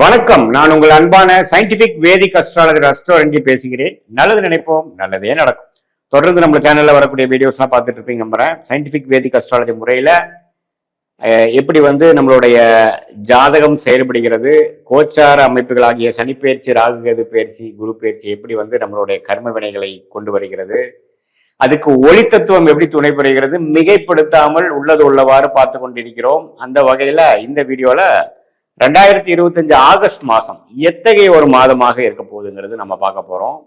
வணக்கம். நான் உங்கள் அன்பான சயின்டிபிக் வேதிக் அஸ்ட்ராலஜர் அஸ்ட்ரோரஞ்சி பேசுகிறேன். நல்லது நினைப்போம் நல்லதே நடக்கும். தொடர்ந்து நம்ம சேனல்ல வரக்கூடிய வீடியோஸ்லாம் பார்த்துட்டு இருப்பீங்க நம்புறேன். சயின்டிபிக் வேதிக் அஸ்ட்ராலஜி முறையில எப்படி வந்து நம்மளுடைய ஜாதகம் செயல்படுகிறது கோச்சார அமைப்புகள் ஆகிய சனிப்பெயர்ச்சி ராகுகேது பயிற்சி குரு பயிற்சி எப்படி வந்து நம்மளுடைய கர்ம வினைகளை கொண்டு வருகிறது அதுக்கு ஒளி தத்துவம் எப்படி துணை புரிகிறது மிகைப்படுத்தாமல் உள்ளது உள்ளவாறு பார்த்து கொண்டிருக்கிறோம். அந்த வகையில இந்த வீடியோல ரெண்டாயிரத்தி இருபத்தஞ்சு ஆகஸ்ட் மாதம் எத்தகைய ஒரு மாதமாக இருக்க போகுதுங்கிறது நம்ம பார்க்க போறோம்.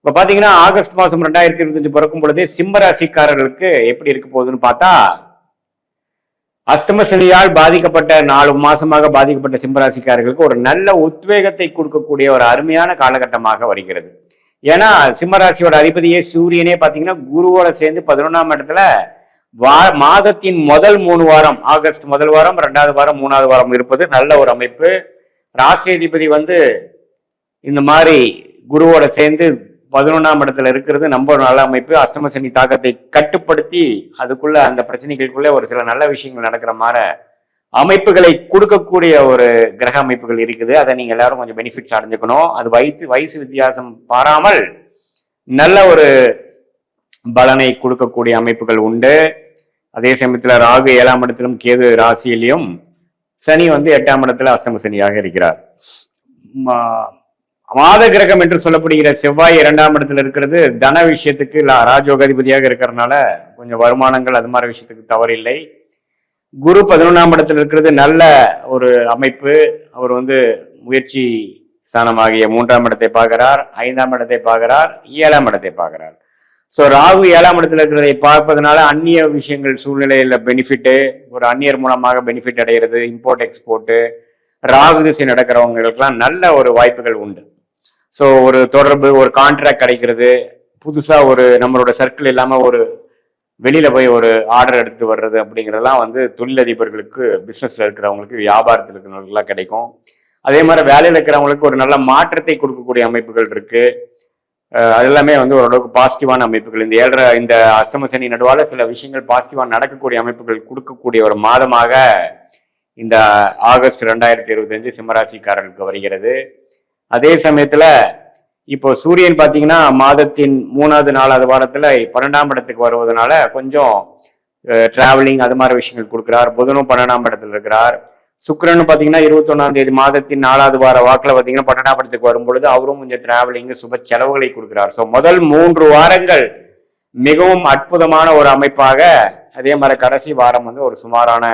இப்ப பாத்தீங்கன்னா ஆகஸ்ட் மாசம் ரெண்டாயிரத்தி இருபத்தஞ்சு பிறக்கும் பொழுதே சிம்ம ராசிக்காரர்களுக்கு எப்படி இருக்க போகுதுன்னு பார்த்தா அஸ்தம சனியால் பாதிக்கப்பட்ட நாலு மாசமாக பாதிக்கப்பட்ட சிம்மராசிக்காரர்களுக்கு ஒரு நல்ல உத்வேகத்தை கொடுக்கக்கூடிய ஒரு அருமையான காலகட்டமாக வருகிறது. ஏன்னா சிம்ம ராசியோட அதிபதியே சூரியனே பார்த்தீங்கன்னா குருவோட சேர்ந்து பதினொன்றாம் இடத்துல மாதத்தின் முதல் மூணு வாரம் ஆகஸ்ட் முதல் வாரம் ரெண்டாவது வாரம் மூணாவது வாரம் இருப்பது நல்ல ஒரு அமைப்பு. ராசி அதிபதி வந்து இந்த மாதிரி குருவோட சேர்ந்து பதினொன்றாம் இடத்துல இருக்கிறது நம்ம ஒரு நல்ல அமைப்பு. அஷ்டம சனி தாக்கத்தை கட்டுப்படுத்தி அதுக்குள்ள அந்த பிரச்சனைகளுக்குள்ள ஒரு சில நல்ல விஷயங்கள் நடக்கிற மாதிரி அமைப்புகளை கொடுக்கக்கூடிய ஒரு கிரக அமைப்புகள் இருக்குது. அதை நீங்க எல்லாரும் கொஞ்சம் பெனிஃபிட்ஸ் அடைஞ்சுக்கணும். அது வயசு வயசு வித்தியாசம் பாராமல் நல்ல ஒரு பலனை கொடுக்கக்கூடிய அமைப்புகள் உண்டு. அதே சமயத்தில் ராகு ஏழாம் இடத்திலும் கேது ராசியிலையும் சனி வந்து எட்டாம் இடத்துல அஷ்டம சனியாக இருக்கிறார். மா- மாத கிரகம் என்று சொல்லப்படுகிற செவ்வாய் இரண்டாம் இடத்துல இருக்கிறது. தன விஷயத்துக்கு ராஜோகாதிபதியாக இருக்கிறதுனால கொஞ்சம் வருமானங்கள் அது மாதிரி விஷயத்துக்கு தவறில்லை. குரு பதினொன்றாம் இடத்துல இருக்கிறது. நல்ல ஒரு அமைப்பு. அவர் வந்து முயற்சி ஸ்தானமாகிய மூன்றாம் இடத்தை பார்க்கிறார் ஐந்தாம் இடத்தை பார்க்கிறார் ஏழாம் இடத்தை பார்க்கிறார். ஸோ ராகு ஏழாம் இடத்துல இருக்கிறதை பார்ப்பதனால அந்நிய விஷயங்கள் சூழ்நிலையில பெனிஃபிட்டு ஒரு அந்நியர் மூலமாக பெனிஃபிட் அடைகிறது இம்போர்ட் எக்ஸ்போர்ட்டு ராகு திசை நடக்கிறவங்களுக்கெல்லாம் நல்ல ஒரு வாய்ப்புகள் உண்டு. ஸோ ஒரு தொடர்பு ஒரு கான்ட்ராக்ட் கிடைக்கிறது புதுசாக ஒரு நம்மளோட சர்க்கிள் இல்லாமல் ஒரு வெளியில போய் ஒரு ஆர்டர் எடுத்துட்டு வர்றது அப்படிங்கிறதெல்லாம் வந்து தொழிலதிபர்களுக்கு பிஸ்னஸில் இருக்கிறவங்களுக்கு வியாபாரத்தில் இருக்கிறவங்களுக்குலாம் கிடைக்கும். அதே மாதிரி வேலையில் இருக்கிறவங்களுக்கு ஒரு நல்ல மாற்றத்தை கொடுக்கக்கூடிய அமைப்புகள் இருக்குது எல்லாமே வந்து ஓரளவுக்கு பாசிட்டிவான அமைப்புகள். இந்த ஏழரை இந்த அஸ்தம சனி சில விஷயங்கள் பாசிட்டிவாக நடக்கக்கூடிய அமைப்புகள் கொடுக்கக்கூடிய ஒரு மாதமாக இந்த ஆகஸ்ட் ரெண்டாயிரத்தி இருபத்தஞ்சு சிம்மராசிக்காரர்களுக்கு வருகிறது. அதே சமயத்தில் இப்போ சூரியன் பார்த்தீங்கன்னா மாதத்தின் மூணாவது நாலாவது வாரத்தில் பன்னெண்டாம் இடத்துக்கு வருவதனால கொஞ்சம் டிராவலிங் அது மாதிரி விஷயங்கள் கொடுக்குறார். புதனும் பன்னெண்டாம் இடத்துல இருக்கிறார். சுக்கரன் பார்த்தீங்கன்னா இருபத்தொன்னாம் தேதி மாதத்தின் நாலாவது வார வாக்கில் பார்த்தீங்கன்னா பன்னெண்டாம் வரும்பொழுது அவரும் கொஞ்சம் டிராவலிங்கு சுப செலவுகளை கொடுக்கிறார். ஸோ முதல் மூன்று வாரங்கள் மிகவும் அற்புதமான ஒரு அமைப்பாக அதே மாதிரி கடைசி வாரம் வந்து ஒரு சுமாரான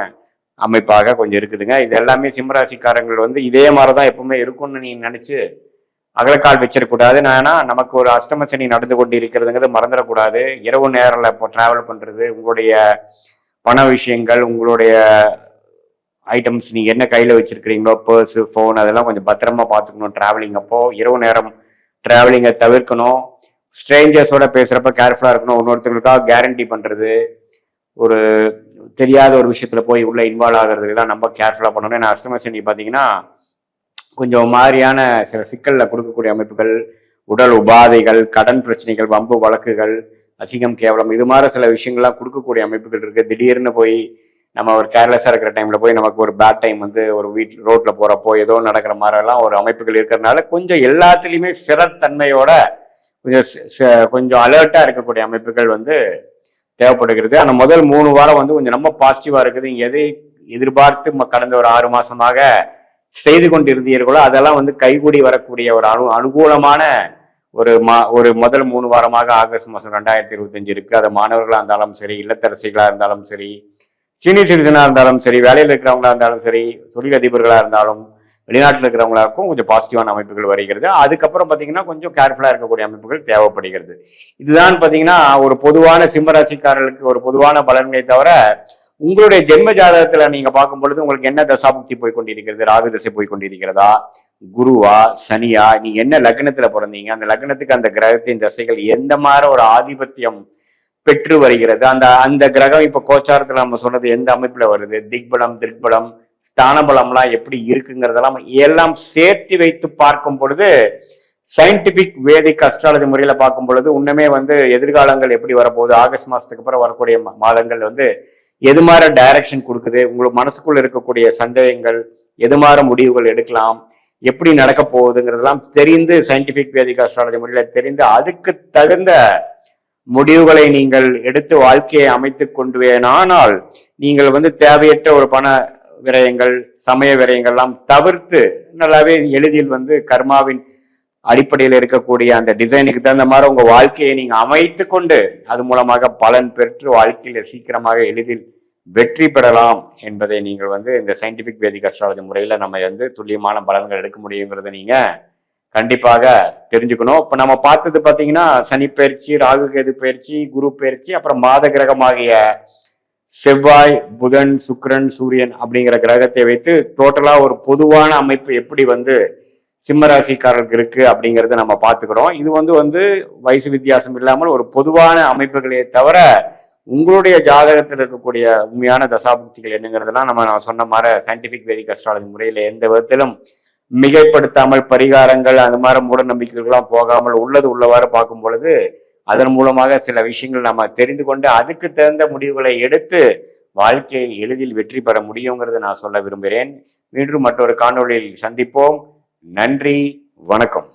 அமைப்பாக கொஞ்சம் இருக்குதுங்க. இது எல்லாமே சிம்மராசிக்காரங்கள் வந்து இதே மாதிரி தான் எப்பவுமே இருக்கும்னு நீ நினைச்சு அகலக்கால் வச்சிடக்கூடாது. ஏன்னா நமக்கு ஒரு அஷ்டம சனி நடந்து கொண்டு இருக்கிறதுங்கிறது மறந்துடக்கூடாது. இரவு நேரில் இப்போ டிராவல் பண்ணுறது உங்களுடைய பண விஷயங்கள் உங்களுடைய ஐட்டம்ஸ் நீங்க என்ன கையில வச்சிருக்கிறீங்களோ பர்ஸ் ஃபோன் அதெல்லாம் கொஞ்சம் பத்திரமா பார்த்துக்கணும் டிராவலிங் அப்போ இரவு நேரம் டிராவலிங்கை தவிர்க்கணும். ஸ்ட்ரேஞ்சர்ஸோட பேசுறப்ப கேர்ஃபுல்லா இருக்கணும். இன்னொருத்தங்களுக்காக கேரண்டி பண்றது. ஒரு தெரியாத ஒரு விஷயத்துல போய் உள்ள இன்வால்வ் ஆகிறதுலாம் நம்ம கேர்ஃபுல்லா பண்ணணும். ஏன்னா அஷ்டம சனி பாத்தீங்கன்னா கொஞ்சம் மாதிரியான சில சிக்கல்ல கொடுக்கக்கூடிய அமைப்புகள் உடல் உபாதைகள் கடன் பிரச்சனைகள் வம்பு வழக்குகள் அசிங்கம் கேவலம் இது மாதிரி சில விஷயங்கள்லாம் கொடுக்கக்கூடிய அமைப்புகள் இருக்கு. திடீர்னு போய் நம்ம ஒரு கேர்லெஸ்ஸாக இருக்கிற டைமில் போய் நமக்கு ஒரு பேட் டைம் வந்து ஒரு வீட் ரோட்டில் போகிறப்போ ஏதோ நடக்கிற மாதிரிலாம் ஒரு அமைப்புகள் இருக்கிறதுனால கொஞ்சம் எல்லாத்துலேயுமே சிறத்தன்மையோட கொஞ்சம் கொஞ்சம் அலர்ட்டாக இருக்கக்கூடிய அமைப்புகள் வந்து தேவைப்படுகிறது. ஆனால் முதல் மூணு வாரம் வந்து கொஞ்சம் ரொம்ப பாசிட்டிவாக இருக்குது. இங்கே எதை எதிர்பார்த்து ம- கடந்த ஒரு ஆறு மாசமாக செய்து கொண்டு இருந்தீர்களோ அதெல்லாம் வந்து கைகூடி வரக்கூடிய ஒரு அனு அனுகூலமான ஒரு மா ஒரு முதல் மூணு வாரமாக ஆகஸ்ட் மாதம் ரெண்டாயிரத்தி இருபத்தஞ்சு இருக்குது அது மாணவர்களாக இருந்தாலும் சரி இல்லத்தரசிகளாக இருந்தாலும் சரி சீனியர் சிட்டிசனாக இருந்தாலும் சரி வேலையில் இருக்கிறவங்களா இருந்தாலும் சரி தொழிலதிபர்களாக இருந்தாலும் வெளிநாட்டில் இருக்கிறவங்களுக்கும் கொஞ்சம் பாசிட்டிவான அமைப்புகள் வருகிறது. அதுக்கப்புறம் பார்த்தீங்கன்னா கொஞ்சம் கேர்ஃபுல்லாக இருக்கக்கூடிய அமைப்புகள் தேவைப்படுகிறது. இதுதான் பார்த்தீங்கன்னா ஒரு பொதுவான சிம்மராசிக்காரர்களுக்கு ஒரு பொதுவான பலன்களை தவிர உங்களுடைய ஜென்ம ஜாதகத்துல நீங்க பார்க்கும் பொழுது உங்களுக்கு என்ன தசாபுக்தி போய் கொண்டிருக்கிறது ராகு தசை போய் கொண்டிருக்கிறதா? குருவா சனியா நீங்க என்ன லக்னத்துல பிறந்தீங்க? அந்த லக்னத்துக்கு அந்த கிரகத்தின் தசைகள் எந்த மாதிரி ஒரு ஆதிபத்தியம் பெற்று வருகிறது. அந்த அந்த கிரகம் இப்ப கோச்சாரத்துல நம்ம சொன்னது எந்த அமைப்புல வருது? திக்பலம் திக்பலம் ஸ்தானபலம்லாம் எப்படி இருக்குங்கிறதெல்லாம் எல்லாம் சேர்த்து வைத்து பார்க்கும் பொழுது சயின்டிபிக் வேதிக் அஸ்ட்ராலஜி முறையில பார்க்கும் பொழுது உண்மையே வந்து எதிர்காலங்கள் எப்படி வரப்போகுது? ஆகஸ்ட் மாசத்துக்கு அப்புறம் வரக்கூடிய மாதங்கள் வந்து எது மாதிரி டைரக்ஷன் கொடுக்குது? உங்களுக்கு மனசுக்குள்ள இருக்கக்கூடிய சந்தேகங்கள் எது மாதிரி முடிவுகள் எடுக்கலாம்? எப்படி நடக்க போகுதுங்கிறதெல்லாம் தெரிந்து சயின்டிபிக் வேதிக் அஸ்ட்ராலஜி முறையில் தெரிந்து அதுக்கு தகுந்த முடிவுகளை நீங்கள் எடுத்து வாழ்க்கையை அமைத்துக் கொண்டுவேனானால் நீங்கள் வந்து தேவையற்ற ஒரு பண விரயங்கள் சமய விரயங்கள்லாம் தவிர்த்து நல்லாவே எளிதில் வந்து கர்மாவின் அடிப்படையில் இருக்கக்கூடிய அந்த டிசைனுக்கு தகுந்த மாதிரி உங்க வாழ்க்கையை நீங்க அமைத்து கொண்டு அது மூலமாக பலன் பெற்று வாழ்க்கையில சீக்கிரமாக எளிதில் வெற்றி பெறலாம் என்பதை நீங்கள் வந்து இந்த சயின்டிபிக் வேதிக் அஸ்ட்ராலஜி முறையில் நம்ம வந்து துல்லியமான பலன்கள் எடுக்க முடியுங்கிறத நீங்கள் கண்டிப்பாக தெரிஞ்சுக்கணும். இப்ப நம்ம பார்த்தது பாத்தீங்கன்னா சனி பயிற்சி ராகு கேது பயிற்சி குரு பயிற்சி அப்புறம் மாத கிரகமாகிய செவ்வாய் புதன் சுக்ரன் சூரியன் அப்படிங்கிற கிரகத்தை வைத்து டோட்டலா ஒரு பொதுவான அமைப்பு எப்படி வந்து சிம்ம ராசிக்காரர்களுக்கு இருக்கு அப்படிங்கிறத நம்ம பார்த்துக்கிறோம். இது வந்து வந்து வயசு வித்தியாசம் இல்லாமல் ஒரு பொதுவான அமைப்புகளே தவிர உங்களுடைய ஜாதகத்தில் இருக்கக்கூடிய உண்மையான தசாபுக்திகள் என்னங்கிறதெல்லாம் நம்ம நான் சொன்ன மாதிரி சயின்டிபிக் வேதிக் அஸ்ட்ராலஜி முறையில் எந்த விதத்திலும் மிகைப்படுத்தாமல் பரிகாரங்கள் அந்த மாதிரி மூட நம்பிக்கைகள்லாம் போகாமல் உள்ளது உள்ளவாறு பார்க்கும் பொழுது அதன் மூலமாக சில விஷயங்கள் நம்ம தெரிந்து கொண்டு அதுக்கு தகுந்த முடிவுகளை எடுத்து வாழ்க்கையில் எளிதில் வெற்றி பெற முடியுங்கிறத நான் சொல்ல விரும்புகிறேன். மீண்டும் மற்றொரு காணொளியில் சந்திப்போம். நன்றி வணக்கம்.